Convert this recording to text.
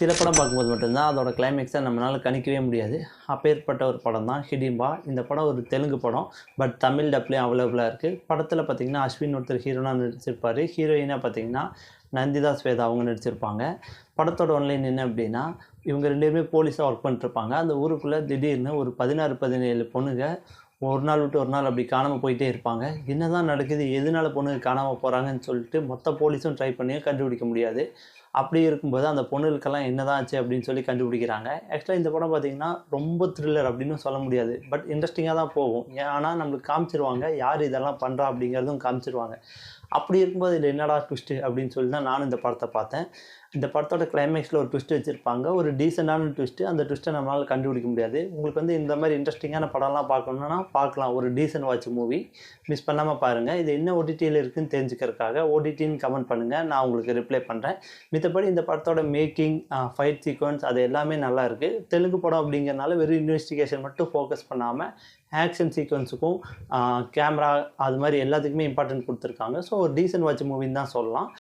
சில படம் பார்க்கும்போது மட்டும்தான் அதோட கிளைமேக்ஸை நம்மளால் கணிக்கவே முடியாது. அப்பேற்பட்ட ஒரு படம் தான் ஹிடிம்பா. இந்த படம் ஒரு தெலுங்கு படம். பட் தமிழ் டப்லேயும் அவைலபிளாக இருக்குது படத்தில் பார்த்தீங்கன்னா அஸ்வின் ஒருத்தர் ஹீரோனாக நடிச்சிருப்பார். ஹீரோயினாக பார்த்திங்கன்னா நந்திதா ஸ்வேதா அவங்க நடிச்சிருப்பாங்க. படத்தோட ஒன்லைன் என்ன அப்படின்னா இவங்க ரெண்டு பேருமே போலீஸாக ஒர்க் பண்ணிட்டுருப்பாங்க அந்த ஊருக்குள்ளே திடீர்னு ஒரு பதினாறு பதினேழு பொண்ணுங்க ஒரு நாள் விட்டு ஒரு நாள் அப்படி காணாமல் போயிட்டே இருப்பாங்க. என்னதான் நடக்குது எதனால பொண்ணு காணாமல் போகிறாங்கன்னு சொல்லிட்டு மொத்த போலீஸும் ட்ரை பண்ணியும் கண்டுபிடிக்க முடியாது. அப்படி இருக்கும்போது அந்த பொண்ணுகளுக்கெல்லாம் என்னதான் ஆச்சு அப்படின்னு சொல்லி கண்டுபிடிக்கிறாங்க. ஆக்சுவலாக இந்த படம் பார்த்தீங்கன்னா ரொம்ப த்ரில்லர் அப்படின்னு சொல்ல முடியாது. பட் இன்ட்ரெஸ்டிங்காக தான் போகும். ஆனால் நம்மளுக்கு காமிச்சிருவாங்க. யார் இதெல்லாம் பண்ணுறா அப்படிங்கிறதும் காமிச்சிருவாங்க. அப்படி இருக்கும்போது இது என்னடா ட்விஸ்ட்டு அப்படின்னு சொல்லி தான் நானும் இந்த படத்தை பார்த்தேன். இந்த படத்தோட கிளைமேக்ஸில் ஒரு ட்விஸ்ட் வச்சுருப்பாங்க. ஒரு டீசெண்டான ட்விஸ்ட்டு அந்த ட்விஸ்ட்டை நம்மளால் கண்டுபிடிக்க முடியாது. உங்களுக்கு வந்து இந்த மாதிரி இன்ட்ரெஸ்டிங்கான படம்லாம் பார்க்கணுன்னா பார்க்கலாம். ஒரு டீசென்ட் வாட்ச் மூவி மிஸ் பண்ணாமல் பாருங்கள் இது என்ன ஓடிடியில் இருக்குதுன்னு தெரிஞ்சுக்கிறதுக்காக ஓடிடின்னு கமெண்ட் பண்ணுங்கள் நான் உங்களுக்கு ரிப்ளை பண்ணுறேன் மித்தபடி இந்த படத்தோட மேக்கிங் ஃபைட் சீக்வன்ஸ் அது எல்லாமே நல்லா இருக்குது தெலுங்கு படம் அப்படிங்கிறனால வெறும் இன்வெஸ்டிகேஷன் மட்டும் ஃபோக்கஸ் பண்ணாமல் ஆக்ஷன் சீக்வன்ஸுக்கும் கேமரா அது மாதிரி எல்லாத்துக்குமே இம்பார்ட்டன்ட் கொடுத்துருக்காங்க. ஸோ ஒரு டீசன்ட் வாட்ச் மூவின்னு தான் சொல்லலாம்.